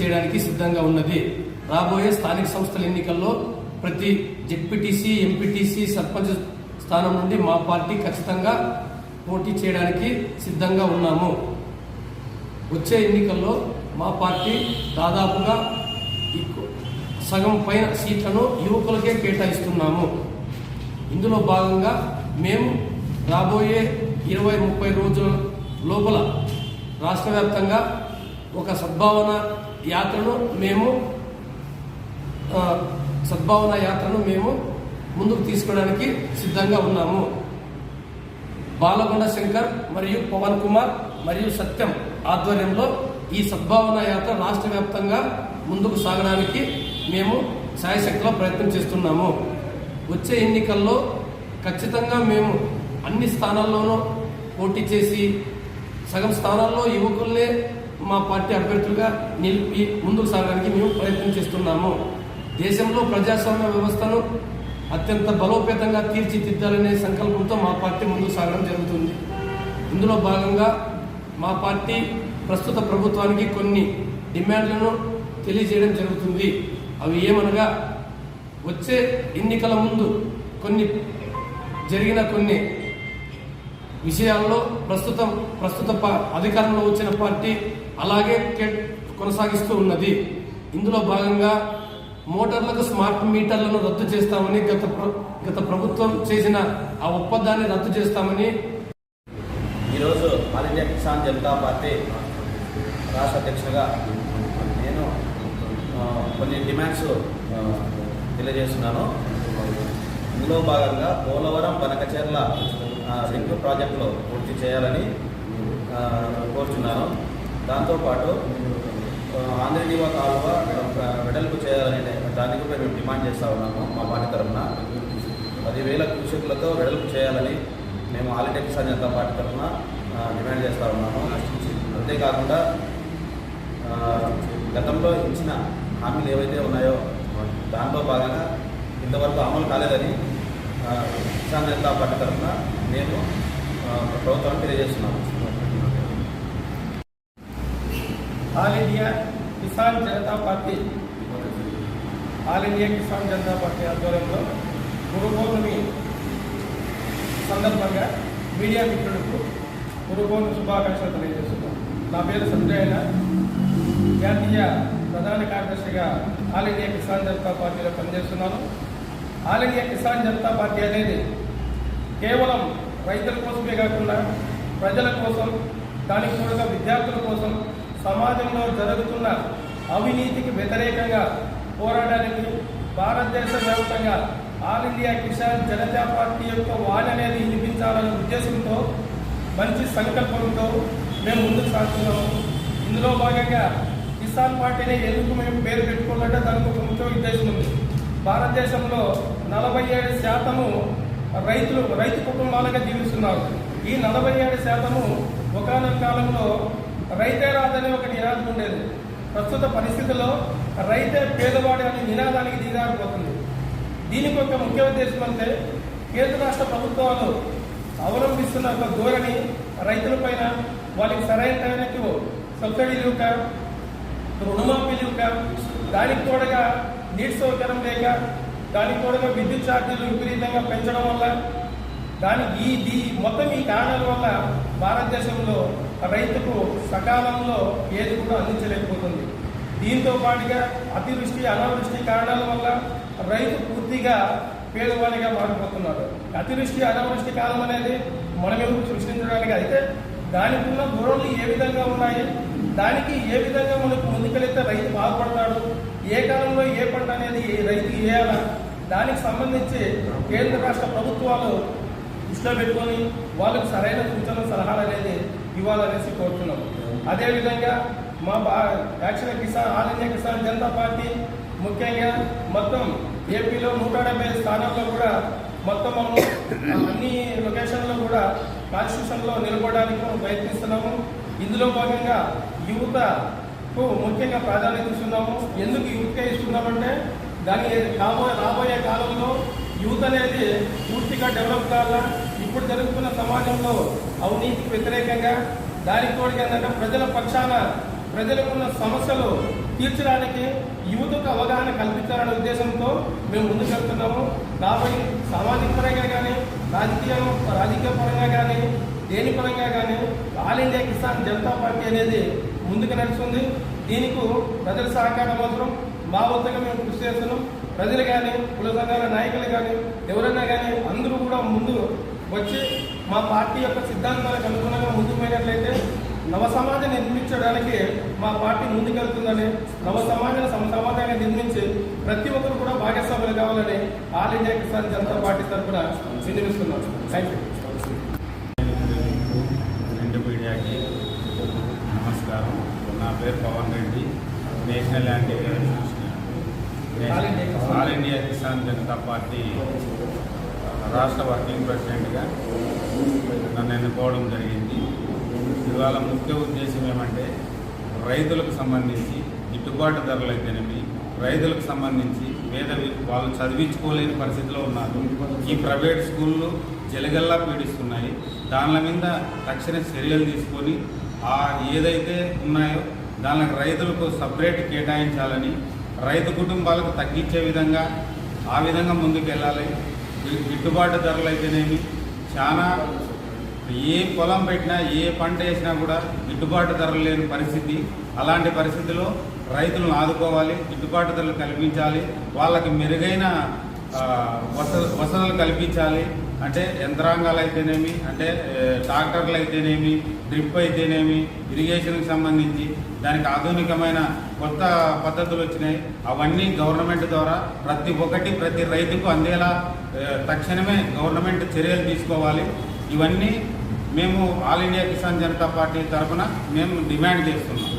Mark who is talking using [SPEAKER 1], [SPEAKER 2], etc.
[SPEAKER 1] చేయడానికి సిద్ధంగా ఉన్నది. రాబోయే స్థానిక సంస్థల ఎన్నికల్లో ప్రతి జెడ్పీటీసీ ఎంపీటీసీ సర్పంచ్ స్థానం నుండి మా పార్టీ ఖచ్చితంగా పోటీ చేయడానికి సిద్ధంగా ఉన్నాము. వచ్చే ఎన్నికల్లో మా పార్టీ దాదాపుగా సగం పైన సీట్లను యువకులకే కేటాయిస్తున్నాము. ఇందులో భాగంగా మేము రాబోయే ఇరవై ముప్పై రోజుల లోపల రాష్ట్ర వ్యాప్తంగా ఒక సద్భావన యాత్రను మేము సద్భావన యాత్రను మేము ముందుకు తీసుకోవడానికి సిద్ధంగా ఉన్నాము. బాలకొండ శంకర్ మరియు పవన్ కుమార్ మరియు సత్యం ఆధ్వర్యంలో ఈ సద్భావన యాత్ర రాష్ట్ర వ్యాప్తంగా ముందుకు సాగడానికి మేము సాయశక్తిలో ప్రయత్నం చేస్తున్నాము. వచ్చే ఎన్నికల్లో ఖచ్చితంగా మేము అన్ని స్థానాల్లోనూ పోటీ చేసి సగం స్థానాల్లో యువకుల్నే మా పార్టీ అభ్యర్థులుగా నిలిపి ముందుకు సాగడానికి మేము ప్రయత్నం చేస్తున్నాము. దేశంలో ప్రజాస్వామ్య వ్యవస్థను అత్యంత బలోపేతంగా తీర్చిదిద్దాలనే సంకల్పంతో మా పార్టీ ముందుకు సాగడం జరుగుతుంది. ఇందులో భాగంగా మా పార్టీ ప్రస్తుత ప్రభుత్వానికి కొన్ని డిమాండ్లను తెలియజేయడం జరుగుతుంది. అవి ఏమనగా వచ్చే ఎన్నికల ముందు కొన్ని జరిగిన కొన్ని విషయాల్లో ప్రస్తుతం ప్రస్తుత ప- అధికారంలో వచ్చిన పార్టీ అలాగే కే- కొనసాగిస్తూ ఉన్నది. ఇందులో భాగంగా మోటార్లకు స్మార్ట్ మీటర్లను రద్దు చేస్తామని గత గత ప్రభుత్వం చేసిన ఆ ఒప్పందాన్ని రద్దు చేస్తామని
[SPEAKER 2] ఈరోజు All India Kisan Janata party రాష్ట్ర అధ్యక్షుడిగా నేను కొన్ని డిమాండ్స్ తెలియజేస్తున్నాను. ఇందులో భాగంగా పోలవరం బనకచెర్ల రెండు ప్రాజెక్టులు ప్రాజెక్టులో పూర్తి చేయాలని కోరుచున్నాను. దాంతోపాటు ఆ, కాలువ వెడల్పు చేయాలని దానికి కూడా మేము డిమాండ్ చేస్తూ ఉన్నాము మా పార్టీ తరఫున. పదివేల కృషకులతో వెడల్పు చేయాలని మేము ఆల్ ఇండియా పాటి జనతా పార్టీ తరఫున డిమాండ్ చేస్తూ ఉన్నాము. అంతేకాకుండా గతంలో ఇచ్చిన హామీలు ఏవైతే ఉన్నాయో దాంట్లో భాగంగా ఇంతవరకు అమలు కాలేదని కిసాన్ జనతా పార్టీ తరఫున మేము ప్రభుత్వాన్ని తెలియజేస్తున్నాము.
[SPEAKER 3] All India Kisan Janata party. All India Kisan Janata party ఆధ్వర్యంలో గురు పౌర్ణమి సందర్భంగా మీడియా మిత్రులకు గురు పౌర్ణమి శుభాకాంక్షలు తెలియజేస్తున్నాం. నా పేరు సంజయన జాతీయ ప్రధాన కార్యదర్శిగా ఆల్ ఇండియా కిసాన్ జనతా పార్టీలో పనిచేస్తున్నాను. All India Kisan Janata party అనేది కేవలం రైతుల కోసమే కాకుండా ప్రజల కోసం దానికి కూడా విద్యార్థుల కోసం సమాజంలో జరుగుతున్న అవినీతికి వ్యతిరేకంగా పోరాడడానికి భారతదేశ వ్యాప్తంగా All India Kisan Janata party యొక్క వాణి అనేది వినిపించాలనే ఉద్దేశంతో మంచి సంకల్పంతో మేము ముందుకు సాగుతున్నాము. ఇందులో భాగంగా కిసాన్ పార్టీని ఎందుకు మేము పేరు పెట్టుకోవాలంటే దానికి ఒక ముఖ్య ఉద్దేశం ఉంది. భారతదేశంలో నలభై ఏడు శాతము రైతులు రైతు కుటుంబాలుగా జీవిస్తున్నారు. ఈ నలభై ఏడు శాతము ఒకనొక కాలంలో రైతే రాదని ఒక నినాదం ఉండేది ప్రస్తుత పరిస్థితుల్లో రైతే పేదవాడు అనే నినాదానికి దిగారిపోతుంది దీనికి ఒక ముఖ్య ఉద్దేశం అంటే కేంద్ర రాష్ట్ర ప్రభుత్వాలు అవలంబిస్తున్న ఒక ధోరణి రైతులపైన వాళ్ళకి సరైన టైంకి సబ్సిడీలు ఇవ్వక రుణమాఫీలు ఇవ్వక దానికి తోడగా నీటి సౌకర్యం లేక దానికి తోడగా విద్యుత్ ఛార్జీలు విపరీతంగా పెంచడం వల్ల దాని ఈ మొత్తం ఈ కారణాల వల్ల భారతదేశంలో రైతుకు సకాలంలో ఏది కూడా అందించలేకపోతుంది. దీంతో పాటుగా అతివృష్టి అనావృష్టి కారణాల వల్ల రైతు పూర్తిగా పేదవాడిగా మారిపోతున్నాడు అతివృష్టి అనావృష్టి కాలం అనేది మనమెవరు సృష్టించడానికి అయితే దానికి ఉన్న ధోరణులు ఏ విధంగా ఉన్నాయి? దానికి ఏ విధంగా మనకు ముందుకెళ్తే రైతు బాగుపడతాడు? ఏ కాలంలో ఏ పంట అనేది రైతు వేయాలా? దానికి సంబంధించి కేంద్ర రాష్ట్ర ప్రభుత్వాలు దృష్టిలో పెట్టుకొని వాళ్ళకు సరైన సూచన సలహాలు అనేది ఇవ్వాలనేసి కోరుతున్నాం. అదేవిధంగా మా action Kisan All India Kisan Janata party ముఖ్యంగా మొత్తం ఏపీలో నూట డెబ్బై స్థానాల్లో కూడా మొత్తం మనము అన్ని లొకేషన్లో కూడా కాన్స్టిట్యూషన్లో నిలబడడానికి మనం ప్రయత్నిస్తున్నాము. ఇందులో భాగంగా యువతకు ముఖ్యంగా ప్రాధాన్యత ఇస్తున్నాము. ఎందుకు యువతకే ఇస్తున్నామంటే దాని కాబోయే రాబోయే కాలంలో యూత్ అనేది పూర్తిగా డెవలప్ కావాలా? ఇప్పుడు జరుగుతున్న సమాజంలో అవినీతికి వ్యతిరేకంగా దానికి తోడుగా ఏంటంటే ప్రజల పక్షాన ప్రజలకున్న సమస్యలు తీర్చడానికి యువతకు అవగాహన కల్పించాలనే ఉద్దేశంతో మేము ముందుకు వెళ్తున్నాము. కాబట్టి సామాజిక పరంగా కానీ రాజకీయ రాజకీయ పరంగా కానీ దేని పరంగా కానీ All India Kisan Janata party అనేది ముందుకు నడుస్తుంది. దీనికి ప్రజల సహకారం అవసరం. మా వద్దగా మేము కృషి చేస్తున్నాం. ప్రజలు కానీ కుల సంఘాల నాయకులు కానీ ఎవరైనా కానీ అందరూ కూడా ముందు వచ్చి మా పార్టీ యొక్క సిద్ధాంతాలకు అనుగుణంగా ముందుకు పోయినట్లయితే నవ సమాజాన్ని నిర్మించడానికి మా పార్టీ ముందుకెళ్తుందని నవ సమాజాన్ని సమ సమాజంగా నిర్మించి ప్రతి ఒక్కరు కూడా భాగస్వాములు కావాలని All India Kisan Janata party తరఫున వినిపిస్తున్నాం థ్యాంక్ యూ
[SPEAKER 4] మీడియాకి నమస్కారం. నా పేరు Pawan Reddy. National anti.
[SPEAKER 3] All India Kisan
[SPEAKER 4] Janata party రాష్ట్ర వర్కింగ్ ప్రెసిడెంట్గా నన్ను ఎన్నుకోవడం జరిగింది. ఇవాళ ముఖ్య ఉద్దేశం ఏమంటే రైతులకు సంబంధించి గిట్టుబాటు ధరలు అయితేనేమి రైతులకు సంబంధించి పేద వాళ్ళు చదివించుకోలేని పరిస్థితిలో ఉన్నారు. ఈ ప్రైవేట్ స్కూళ్ళు జలగల్లా పీడిస్తున్నాయి. దానిల మీద తక్షణ చర్యలు తీసుకొని ఆ ఏదైతే ఉన్నాయో దానికి రైతులకు సపరేట్ కేటాయించాలని రైతు కుటుంబాలకు తగ్గించే విధంగా ఆ విధంగా ముందుకు వెళ్ళాలి గిట్టుబాటు ధరలు అయితేనేమి? చాలా ఏ పొలం పెట్టినా ఏ పంట వేసినా కూడా గిట్టుబాటు ధరలు లేని పరిస్థితి. అలాంటి పరిస్థితిలో రైతులను ఆదుకోవాలి గిట్టుబాటు ధరలు కల్పించాలి వాళ్ళకి మెరుగైన వస వసతులు కల్పించాలి అంటే యంత్రాంగాలు అయితేనేమి అంటే ట్రాక్టర్లు అయితేనేమి డ్రిప్ అయితేనేమి ఇరిగేషన్కి సంబంధించి దానికి ఆధునికమైన కొత్త పద్ధతులు వచ్చినాయి అవన్నీ గవర్నమెంట్ ద్వారా ప్రతి ఒక్కటి ప్రతి రైతుకు అందేలా తక్షణమే గవర్నమెంట్ చర్యలు తీసుకోవాలి. ఇవన్నీ మేము All India Kisan Janata party తరఫున మేము డిమాండ్ చేస్తున్నాం.